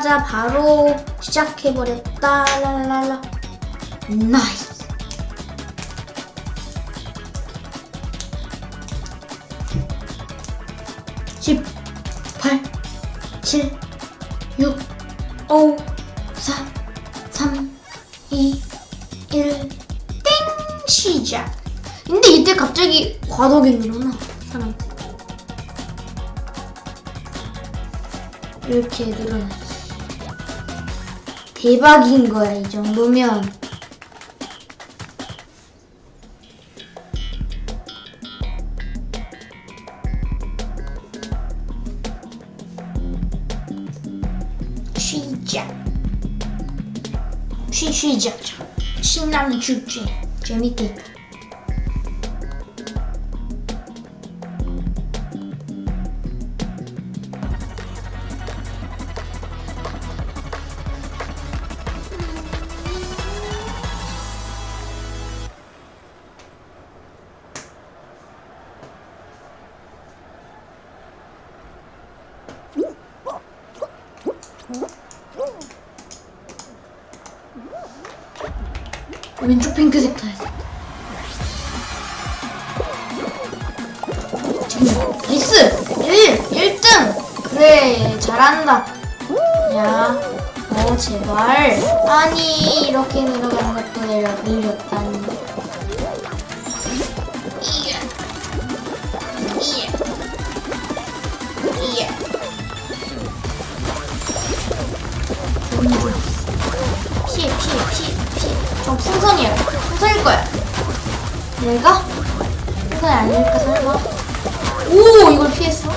오자마자 바로 시작해버렸다. 랄랄라. 나이스. 십, 팔, 칠, 육, 오, 사, 삼, 이, 일, 땡! 시작! 근데 이때 갑자기 과도기 늘어나, 사람. 이렇게 늘어나지. 대박인 거야, 이 정도면. 시작. 쉬, 시작. 신나는 축제. 재밌겠다. 왼쪽 핑크색 타야지. 나이스! 1! 1등! 그래, 잘한다. 야, 어, 제발. 아니, 이렇게 내려가는 것도 내려, 밀렸다 오 이걸 피했어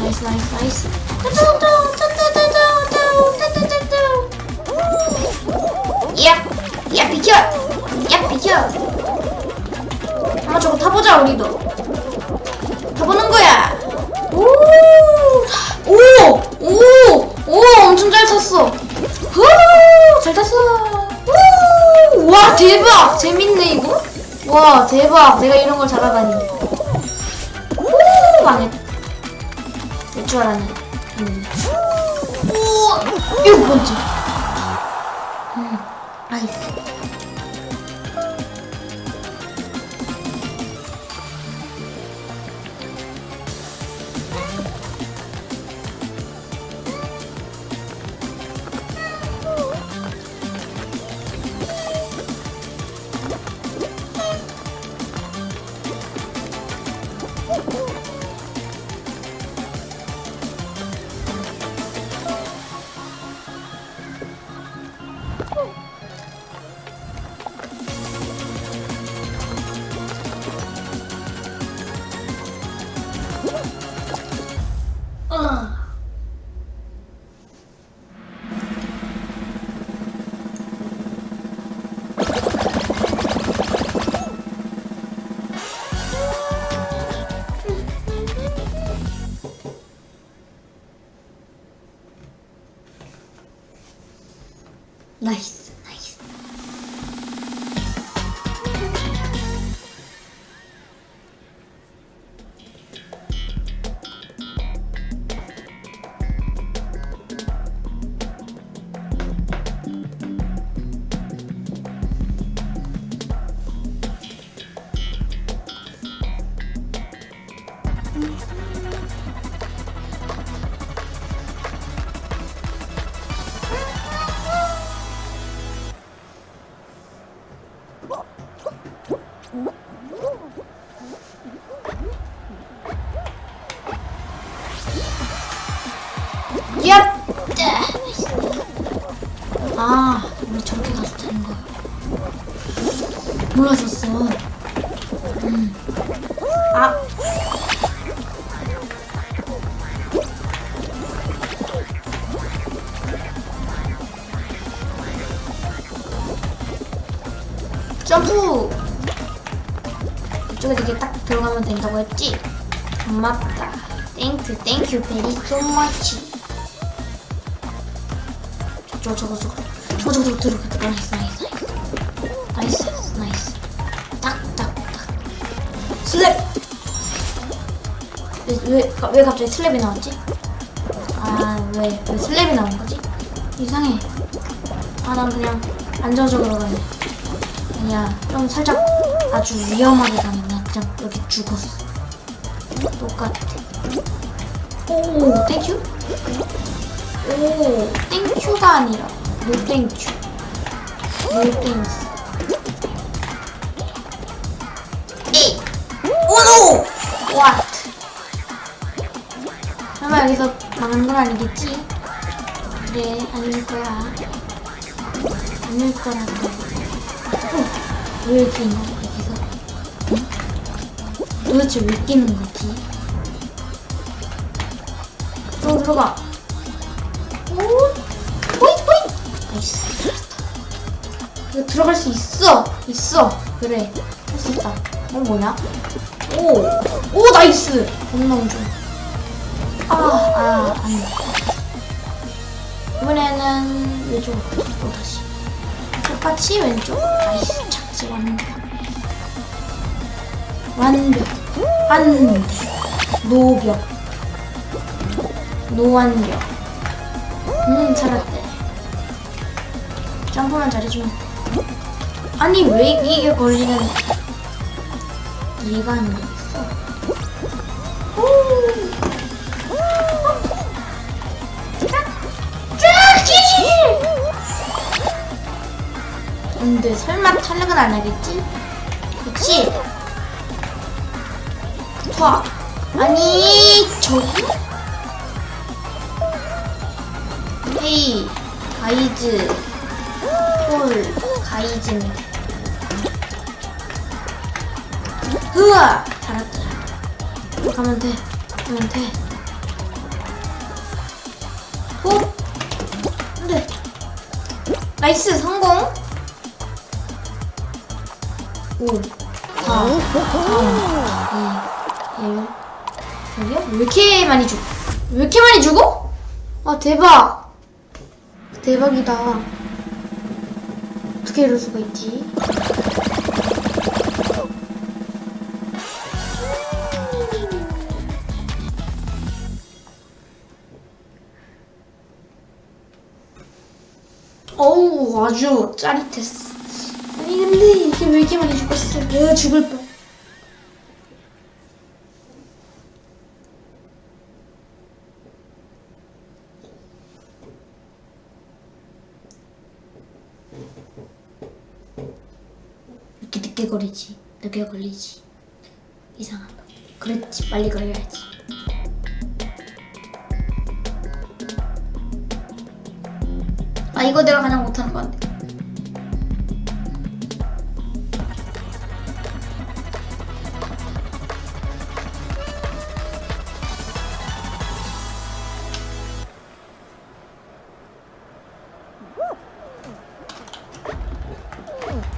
나이스 나이스 나이스 야! 야 비켜! 야 비켜! 한번 저거 타보자 우리도 타보는 거야 오! 오! 오! 오! 엄청 잘 탔어 후! 잘 탔어. 우! 와 대박! 재밌네 이거. 와 대박! 내가 이런 걸 잘하다니. 우! 망했. 될줄 알았네. 음. 오! 일곱 번째. 음. 나이스. 어. 몰라줬어. 음. 아. 점프! 이쪽에 이렇게 딱 들어가면 된다고 했지? 고맙다. 땡큐, 땡큐, 베리 so much. 저거, 저거, 저거. 저거, 저거, 저거 들어가. 나이스, 나이스, 나이스. 슬랩! 왜, 왜, 가- 왜 갑자기 슬랩이 나왔지? 아, 왜, 왜 슬랩이 나온 거지? 이상해. 아, 난 그냥 안정적으로 가네. 아니야, 좀 살짝 아주 위험하게 가네. 나 그냥 여기 죽었어. 똑같아. 오, 땡큐? 오, 땡큐가 아니라 노 땡큐. 노 땡스. 왓! 설마 여기서 망하는 건 아니겠지? 그래, 아닐 거야. 아닐 거라고. 어, 왜 이렇게 있나, 여기서? 응? 도대체 왜 끼는 거지? 들어, 들어가. 오, 호잇, 호잇! 나이스. 이거 들어갈 수 있어! 있어! 그래, 할 수 있다. 어, 뭐냐? 오, 오, 나이스! 너무너무 좋아. 아, 아, 안 돼. 이번에는 왼쪽으로 또 다시. 똑같이 왼쪽. 나이스, 착지 완벽. 완벽. 안 돼. 노벽. 노완벽. 음, 살았대. 점프만 잘해주면. 아니, 왜 이게 걸리는. 게 있어. 후. 근데 설마 탈락은 안 하겠지? 그치? 와 아니 저기? 헤이 가이즈 폴 가이즈입니다 으아 잘했다 잘했다 가면 돼 가면 돼 어? 안 돼 나이스 성공 5 4 3 2 1 저기요? 왜 이렇게 많이 죽? 왜 이렇게 많이 죽어? 아 대박 대박이다 어떻게 이럴 수가 있지? 어우 아주 짜릿했어. 아니 근데 이게 왜 이렇게 많이 죽었어. 내가 죽을 뻔. 이렇게 늦게 걸리지. 늦게 걸리지. 이상하다. 그렇지. 빨리 걸려야지 아 이거 내가 가장 못하는 것 같아.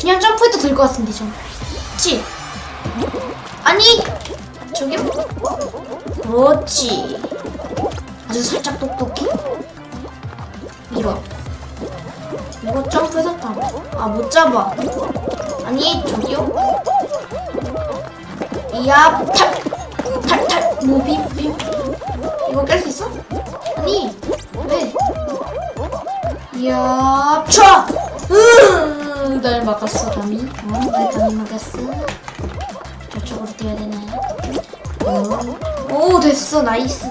그냥 점프해도 될 것 같은데 좀. 그치? 아니 저기? 그렇지. 아주 살짝 똑똑해. 이거 이거 점프해서 타아못 잡아. 아니 저기요? 이야 탈탈탈. 무비빔 이거 깰 수 있어? 아니 왜? 이야 촤 으, 날 막았어 감히 어? 날 감히 막았어. 저쪽으로 뛰어야 되나요? 어? 오 됐어. 나이스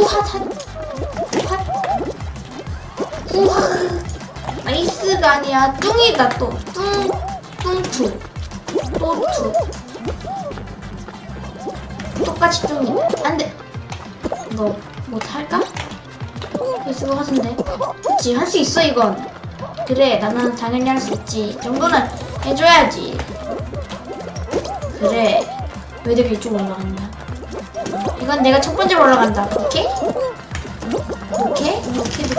후하탄 후하 후하. 나이스가 아니야. 뚱이다 또뚱 뚱투 또투 똑같이 뚱이. 안돼. 너 못할까? 있을 것 같은데. 그치 할 수 있어 이건. 그래 나는 당연히 할 수 있지. 이 정도는 해줘야지. 그래. 왜 내가 이쪽 올라간다 이건 내가 첫 번째로 올라간다 오케이? 오케이? 오케이.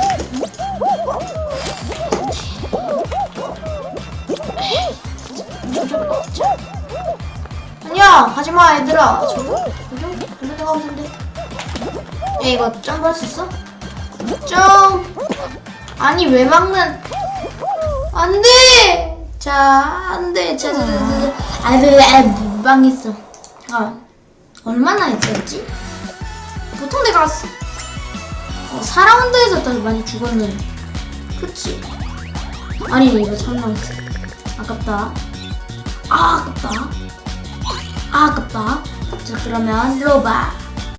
아니야 가지마 얘들아 저거? 이거 내가 없는데 야 이거 점프할 수 있어? 점 아니 왜 막는 안돼 자 자, 안 돼. 자, 자, 자, 자. 아, 네, 아, 망했어. 아, 얼마나 했었지? 보통 내가 스- 어, 4라운드에서 더 많이 죽었는데. 그치? 아니, 이거 참나. 아깝다. 아, 아깝다. 아, 아깝다. 자, 그러면 로바.